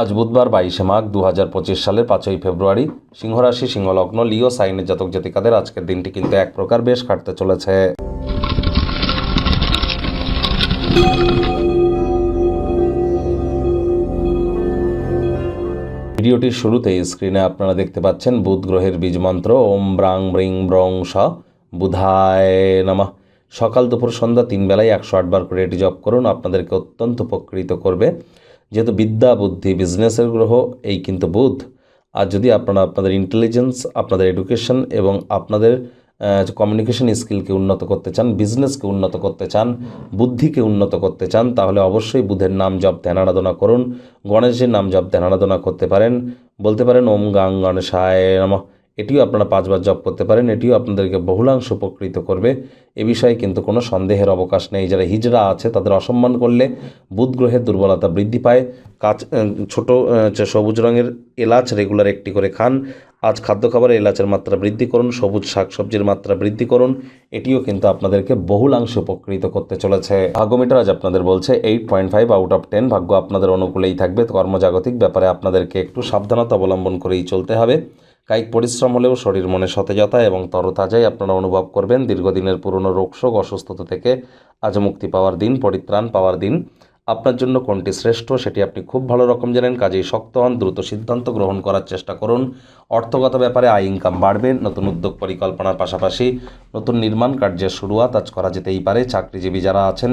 আজ বুধবার বাইশে মাঘ দু হাজার পঁচিশ সালের পাঁচই ফেব্রুয়ারি সিংহরাশি, সিংহলগ্ন, লিও, সাইনের জাতক জাতিকাদের আজকের দিনটি কিন্তু এক প্রকার বেশ কাটতে চলেছে। ভিডিওটির শুরুতেই স্ক্রিনে আপনারা দেখতে পাচ্ছেন বুধ গ্রহের বীজ মন্ত্র, ওম ব্রাং ব্রিং ব্রং স, বুধায় নমঃ। সকাল দুপুর সন্ধ্যা তিন বেলায় একশো আটবার করে এটি জপ করুন, আপনাদেরকে অত্যন্ত উপকৃত করবে। যেহেতু বিদ্যা, বুদ্ধি বিজনেসের গ্রহ, এই কিন্তু বুধ। আর যদি আপনারা আপনাদের ইন্টেলিজেন্স আপনাদের এডুকেশন এবং আপনাদের কমিউনিকেশন স্কিলকে উন্নত করতে চান বিজনেসকে উন্নত করতে চান, বুদ্ধিকে উন্নত করতে চান, তাহলে অবশ্যই বুধের নাম জপ ধ্যান আরাধনা করুন। গণেশের নাম জপ ধ্যান আরাধনা করতে পারেন। বলতে পারেন, ওম গাং গণেশায় নমঃ। এটিও আপনারা পাঁচবার জপ করতে পারেন, এটিও আপনাদেরকে বহুলাংশ উপকৃত করবে। এ বিষয়ে কিন্তু কোনো সন্দেহের অবকাশ নেই। যারা হিজড়া আছে, তাদের অসম্মান করলে বুধ গ্রহের দুর্বলতা বৃদ্ধি পায়। কাজ ছোট সবুজ রঙের এলাচ রেগুলার একটি করে খান। আজ খাদ্য খাবারে এলাচের মাত্রা বৃদ্ধি করুন, সবুজ শাকসবজির মাত্রা বৃদ্ধি করুন। এটিও কিন্তু আপনাদেরকে বহুলাংশে উপকৃত করতে চলেছে। ভাগ্যমিটার আজ আপনাদের বলছে eight point five out of ten ভাগ্য আপনাদের অনুকূলেই থাকবে। কর্মজাগতিক ব্যাপারে আপনাদেরকে একটু সাবধানতা অবলম্বন করেই চলতে হবে। কায়িক পরিশ্রম হলেও শরীর মনে সতেজতা এবং তরতাজাই আপনারা অনুভব করবেন দীর্ঘদিনের পুরনো রোগশোক অসুস্থতা থেকে আজ মুক্তি পাওয়ার দিন, পরিত্রাণ পাওয়ার দিন। আপনার জন্য কোনটি শ্রেষ্ঠ সেটি আপনি খুব ভালো রকম জানেন। কাজেই শক্ত হন, দ্রুত সিদ্ধান্ত গ্রহণ করার চেষ্টা করুন। অর্থগত ব্যাপারে আয় ইনকাম বাড়বে, নতুন উদ্যোগ পরিকল্পনার পাশাপাশি নতুন নির্মাণ কার্যের শুরুয়াত আজ করা যেতেই পারে। চাকরিজীবী যারা আছেন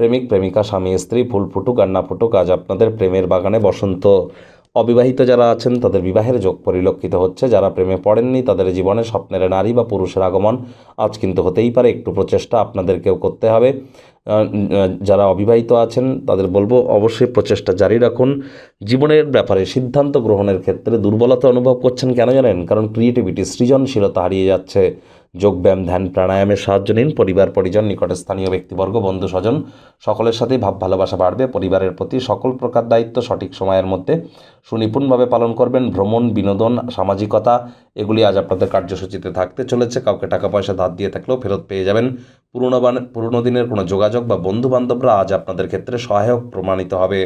প্রেমিক, প্রেমিকা, স্বামী, স্ত্রী, ফুল ফুটুক, আর না ফুটুক, আজ আপনাদের প্রেমের বাগানে বসন্ত। অবিবাহিত যারা আছেন, তাদের বিবাহের যোগ পরিলক্ষিত হচ্ছে। যারা প্রেমে পড়েননি, তাদের জীবনে স্বপ্নের নারী বা পুরুষের আগমন আজ কিন্তু হতেই পারে। একটু প্রচেষ্টা আপনাদেরকেও করতে হবে। যারা অবিবাহিত আছেন, তাদের বলব অবশ্যই প্রচেষ্টা জারি রাখুন। জীবনের ব্যাপারে সিদ্ধান্ত গ্রহণের ক্ষেত্রে দুর্বলতা অনুভব করছেন কেন জানেন? কারণ ক্রিয়েটিভিটি সৃজনশীলতা হারিয়ে যাচ্ছে। যোগব্যায়াম, ধ্যান প্রাণায়ামের সাহায্য নিন। পরিবার, পরিজন নিকটে স্থানীয় ব্যক্তিবর্গ, বন্ধু, স্বজন, সকলের সাথেই ভাব, ভালোবাসা বাড়বে। পরিবারের প্রতি সকল প্রকার দায়িত্ব সঠিক সময়ের মধ্যে সুনিপুণভাবে পালন করবেন। ভ্রমণ, বিনোদন, সামাজিকতা, এগুলি আজ আপনাদের কার্যসূচিতে থাকতে চলেছে। কাউকে টাকা, পয়সা, ধার দিয়ে থাকলেও ফেরত পেয়ে যাবেন। পুরনো পুরনো দিনের কোনো যোগাযোগ বা বন্ধু বান্ধবরা আজ আপনাদের ক্ষেত্রে সহায়ক প্রমাণিত হবে।